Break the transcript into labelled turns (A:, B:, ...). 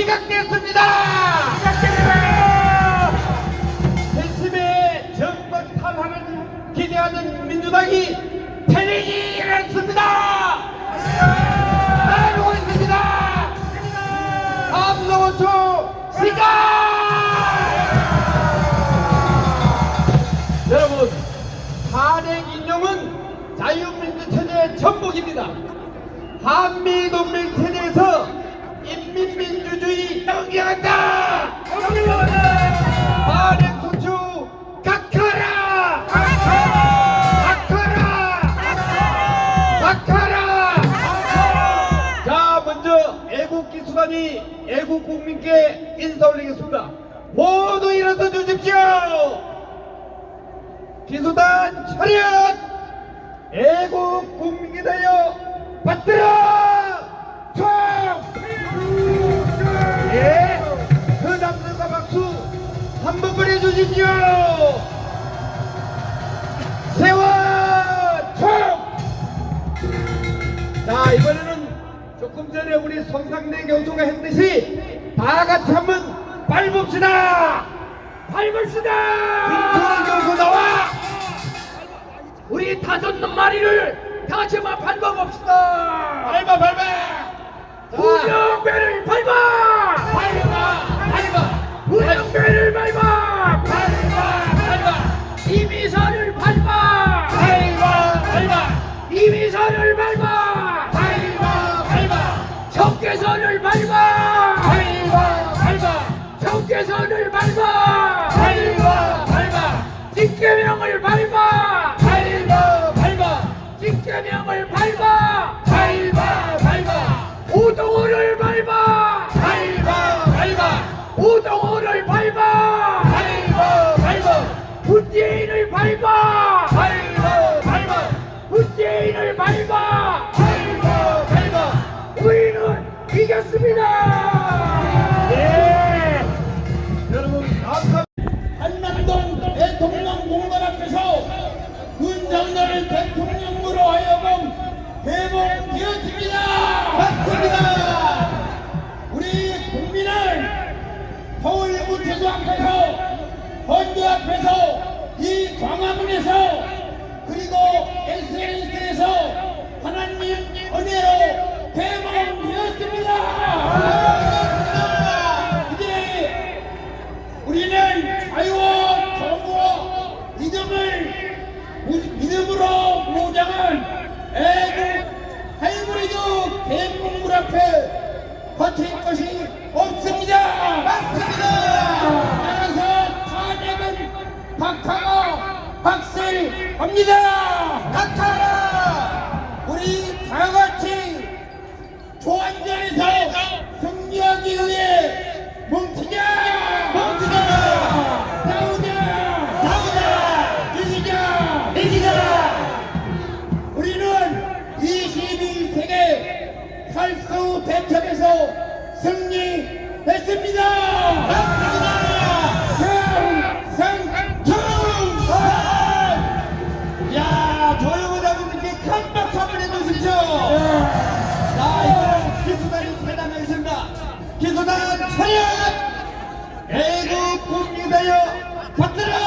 A: 기각됐습니다. 핵심의 정권 탈환을 기대하는 민주당이 패닉이 일어났습니다. 따라오고 있습니다. 다음 초 시작! 여러분, 탄핵 인용은 자유민주 체제의 전복입니다. 한미동맹 체제에서 인민민주 주의 영위한다! 탄핵 소추 각하라! 각하라! 각하라! 자, 먼저 애국기 수단이 애국 국민께 인사 올리겠습니다. 모두 일어서 주십시오! 기수단 차렷! 애국 국민께 대여 받들어! 주십시오! 세워! 총! 자, 이번에는 조금 전에 우리 성상대 교수가 했듯이 다 같이 한번 밟읍시다! 밟읍시다! 김철원 교수 나와!
B: 우리 다섯 마리를 다 같이 한번 밟아봅시다.
A: 밟아 밟아
B: 밟아.
A: 밟아
B: 이미선을 밟아.
A: 밟아 밟아
B: 청계선을 밟아.
A: 밟아 밟아
B: 청계선을 밟아.
A: 밟아 밟아
B: 직계명을 밟아.
A: 밟아 밟아
B: 직계명을 밟아.
A: 밟아 밟아
B: 우동호를 밟아.
A: 밟아 밟아
B: 우동호를 밟아.
A: 밟아 밟아
B: 문재인을. 밟아 이겼습니다.
A: 예 여러분 감사
C: 한남동 대통령 공간 앞에서 윤석열 대통령으로 하여금 회복되었습니다.
A: 맞습니다
C: 우리 국민은 서울 우체국 앞에서 헌주 앞에서 이 광화문에서 그리고 SNS에서 하나님 은혜로 회복 합니다. 박하라. 우리 다 같이 조한전에서 승리하기 위해 뭉치자! 뭉치자! 싸우자! 싸우자! 이기자! 이기자! 우리는 21세기 살수 대첩에서
A: 승리했습니다! 기수단 차렷 애국 국민대여 받들어